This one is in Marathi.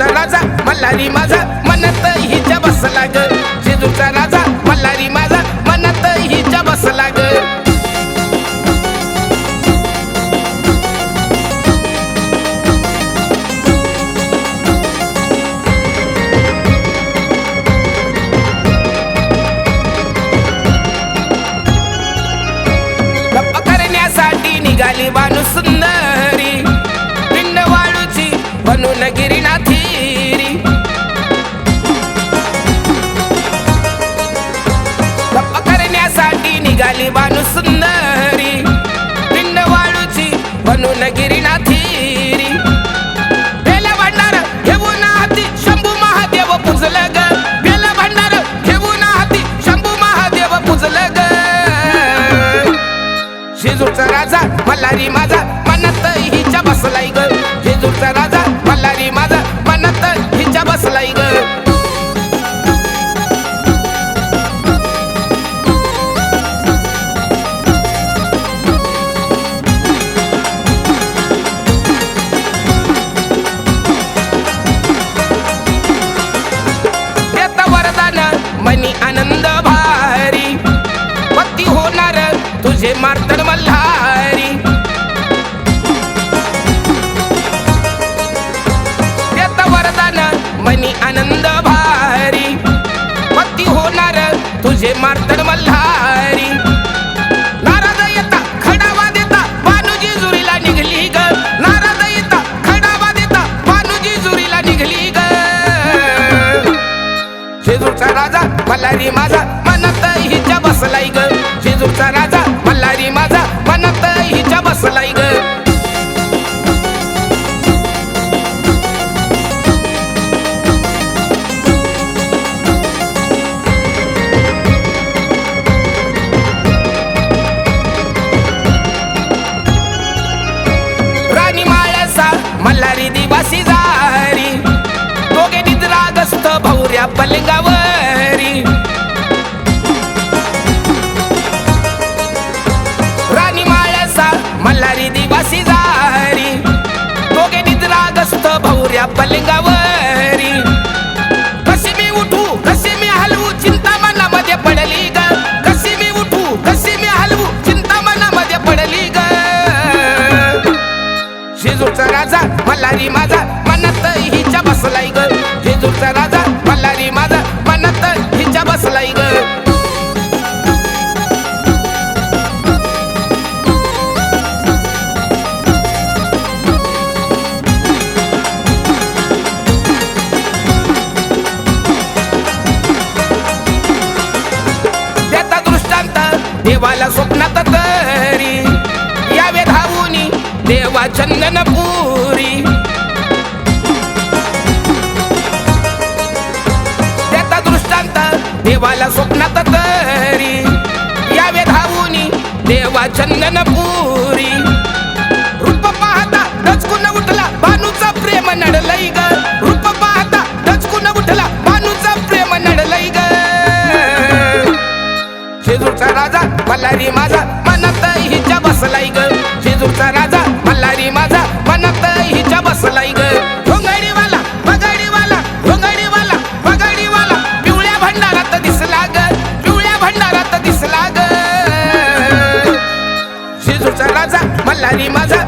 जेजूचा राजा मल्हारी माझा म्हणत हिच्या बसला ग जिजूचा राजा मल्हारी माझा म्हणत हिच्या बसला ग झाली निघाली बानू सुंदरी पिंड वाळूची बनून गिरीनाथीरी बेला भांडार घेऊन हाती शंभू महादेव पुजलं ग बेला भांडार घेऊन हाती शंभू महादेव पुजलं ग जेजूरचा राजा मल्हारी माझा मनात हिच्या बसलाय ग. जेजूरचा राजा मल्हारी माझा मनात हिच्या बसलाय ग. तुझे मार्तड मल्हारी. नारद येता खडावा देता बानुजी जुरीला निघली ग. नारद येता खडावा देता बानुजी जुरीला निघली ग. जेजूरचा राजा मल्हारी माझा मनात हिच्या बसलाय ग. जेजूरचा बसलाय ग. जेजूरचा राजा मल्हारी माझा मनात हिच्या बसलाय ग. दृष्टांत देवाला स्वप्नात तरी. यावे धावूनी देवा चंदन पुरी देवा चंदनपुरी रूप पाहता डचकून उठला बानूचा प्रेम नडलय ग. रूप पाहता डचकून उठला बानूचा प्रेम नडलय ग. शेजूरचा राजा मल्हारी माझा मनात हिच्या बसलाय ग. शेजूरचा राजा राजा माझा